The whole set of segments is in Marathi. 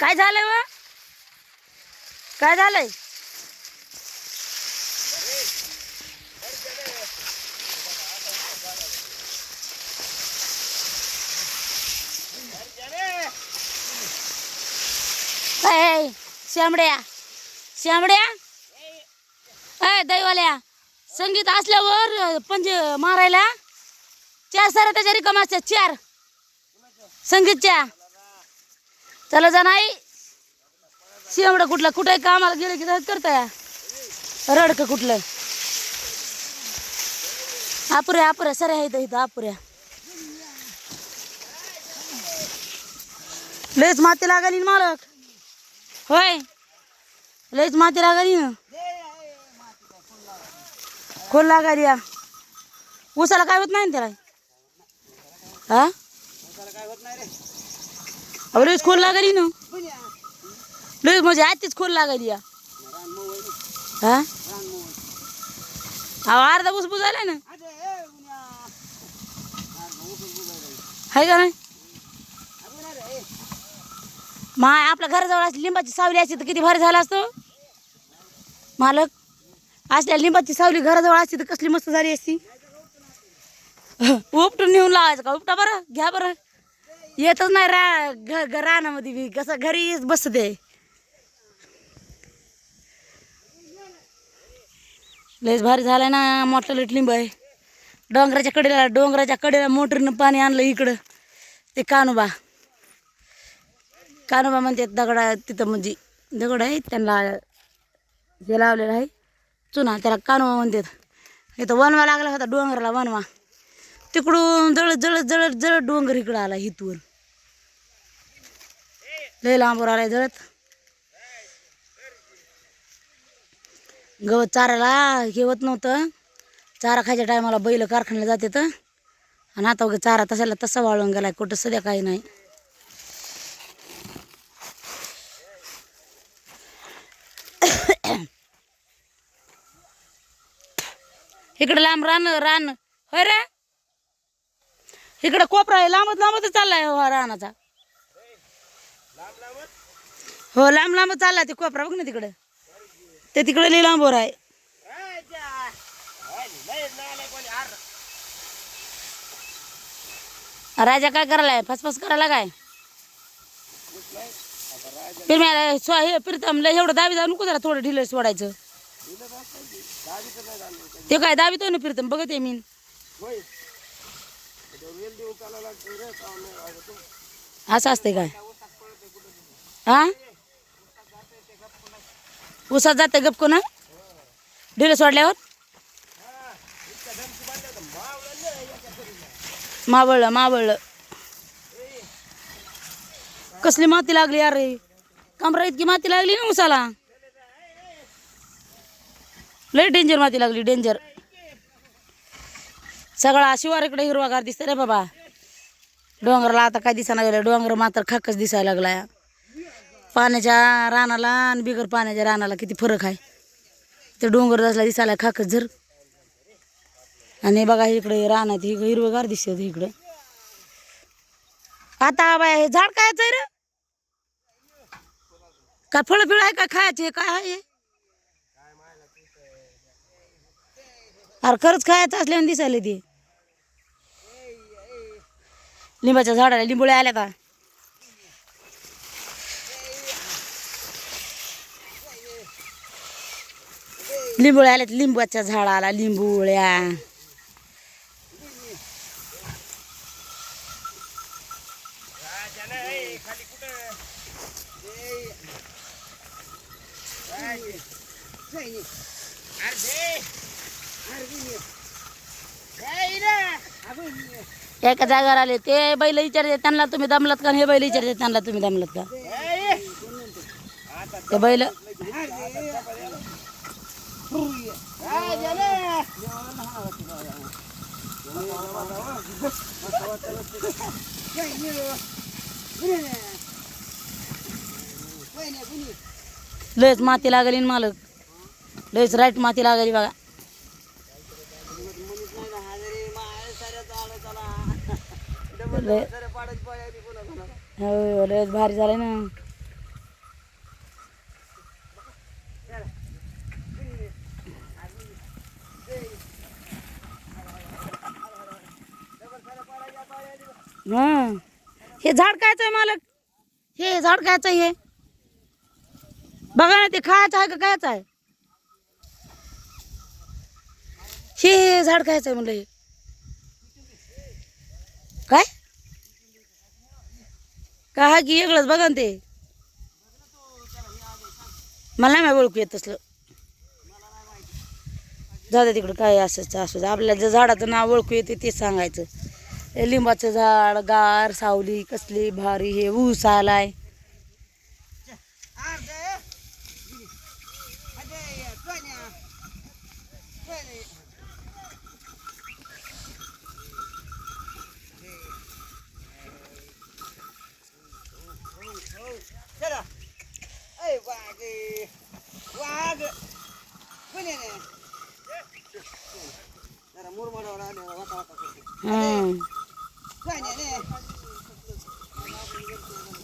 काय झालंय व काय झालंय? काय शामड्या. शामड्या? अय दैवाल्या संगीत असल्यावर पंजे मारायला. चार सारा त्याच्या रिकाम असतात चार. संगीतच्या. चला जा नाही. शेवडं कुठलं? कुठे कामाला गेलं की करताय? रडक कुठलं? आपुऱ्या आपुऱ्या सऱ्या आहेत इथं अपुऱ्या लयच माती लागाली मालक. होय? लयच माती लागाली ना. खोल लागाली या. उसाला काय होत नाही ना त्याला? हा अहो लयच खोल लागाली ना. लयच म्हणजे आतीच खोल लागाली या. हा? अहो अर्धा ऊस बुजायला ना. हाय का नाही? माय आपल्या घराजवळ असली लिंबाची सावली असती तर किती भारी झाला असतो. मालक असल्या लिंबाची सावली घराजवळ असती तर कसली मस्त झाली असती. उपटून नेऊन लावायचं का? उपटा बरं घ्या बरं. येतच नाही रा घ रानामध्ये बी. कसं घरी बसते. लयच भारी झालाय ना मोठं लट लिंब आहे. डोंगराच्या कडेला डोंगराच्या कडेला मोटरीनं पाणी आणलं इकडं. ते कानोबा. कानोबा म्हणतात दगडा तिथं म्हणजे दगड आहे त्यांना हे लावलेलं आहे. चुना त्याला कानोबा म्हणतात. इथं वनवा लागला होता डोंगराला वनवा तिकडून जळत जळत जळत जळत डोंगर इकडं आला इथून. लय लांबवर आलाय जळत. गवत चारायला हे होत नव्हतं. चारा खायच्या टायमाला बैल कारखान्याला जाते तर आणि आता वगैरे चारा तसाला तसा वाळून गेलाय कुठं सध्या काही नाही. इकडे लांब रान रान. होय रे? इकडे कोपरा आहे लांबच लांबच चाललाय हो रानाचा. हो लांब लांब चालला ते कोपरा. बघ ना तिकडे. ते तिकडे लई लांबवर आहे. राजा काय करायलाय? फसफस करायला काय? पिरम्याला स्व लय एवढं दाबी जाऊ नको जरा थोडं ढिलं सोडायचं. ते काय दाबीतो ना बघत बघते मी. असं असते काय? हा उसात जाते गपको ना ढिलं सोडल्यावर? मावळलं मावळलं. कसली माती लागली अरे कमरा इतकी माती लागली ना उसाला? लय डेंजर माती लागली डेंजर सगळा शिवार इकडे हिरवागार दिसतं रे बाबा. डोंगराला आता काय दिसायला गेलं डोंगर मात्र खाकच दिसायला लागलाय. पाण्याच्या रानाला आणि बिगर पाण्याच्या रानाला किती फरक आहे. ते डोंगर दसला दिसायला खाकच झर आणि बघा इकडे रानात ही हिरवगार दिसत इकडे. आता बाय हे झाड कायच आहे रे? का फळ फिळ आहे का खायचे? हे काय आहे हे? अरे खरंच खायचं असल्याने दिसायला ते. लिंबाच्या झाडाला लिंबोळ्या आल्या का? लिंबोळ्या आल्यात लिंबाच्या झाडाला लिंबोळ्या. एका जागावर आले ते बैल विचारते त्यांना तुम्ही दमलात का? हे बैल विचारते त्यांना तुम्ही दमलात का? ते बैल लयच माती लागली मालक. लयच राईट माती लागली बघा. लय हो लयच भारी झालंय ना. हं. हे झाड कायचं आहे मालक? हे झाड कायचं हे? बघा ना ते खायचं आहे का कायचं आहे? हे हे झाड खायचं आहे म्हणलं हे. काय? का हा की वेगळंच बघा ना ते. मला नाही ओळखू येत तसलं. जाऊ तिकडं काय असंच असू दे आपल्याला जे झाडाचं नाव ओळखू येते ते सांगायचं. लिंबाचं झाड गार सावली कसली भारी हे ऊस आलाय.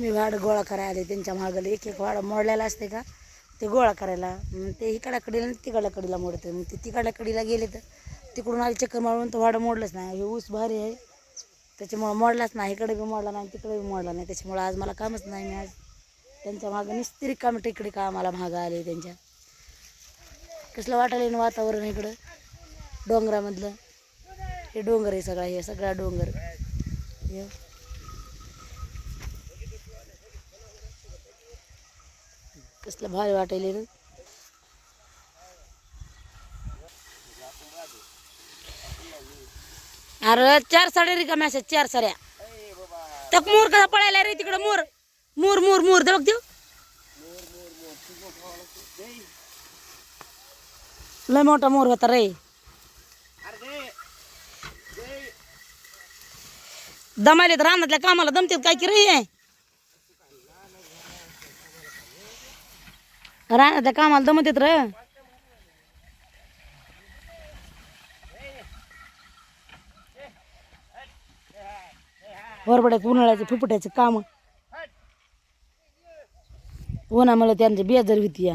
मी वाड गोळा करायला आले त्यांच्या मागं. एक एक वाड मोडलेला असते का? ते गोळा करायला. मग ते इकडाकडीला आणि तिकडल्या कडीला मोडते मग ते तिकडल्या कडीला गेले तर तिकडून आले चक्कर मारून तो वाडं मोडलंच नाही. हे ऊस भारी आहे. त्याच्यामुळं मोडलाच नाही. इकडे बी मोडला नाही तिकडे बी मोडला नाही. त्याच्यामुळं आज मला कामच नाही. मी आज त्यांच्या मागं निस्तिरी काम इकडे कामाला मागं आले त्यांच्या. कसलं वाटायला वातावरण इकडं? डोंगरामधलं. हे डोंगर आहे सगळा. हे सगळा डोंगर. हे कसलं भारी वाटायले अरे चार साड्या रिका मॅसेज? चार साड्या. तक मोर कसा पळायला रे तिकडं मोर? मोर मोर मोर दे बघ देऊ. लय मोठा मोर होता रे. दमाले तर रानातल्या कामाला दमतेत काय की रे? हे? रानातल्या कामाला दमत रे वरबड्यात उन्हाळ्याचे फुफुट्याचं काम उन्हामुळे त्यांची बेजर होती या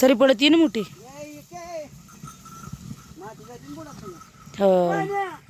सरी पडत मोठी. माती जायची बुडा हो.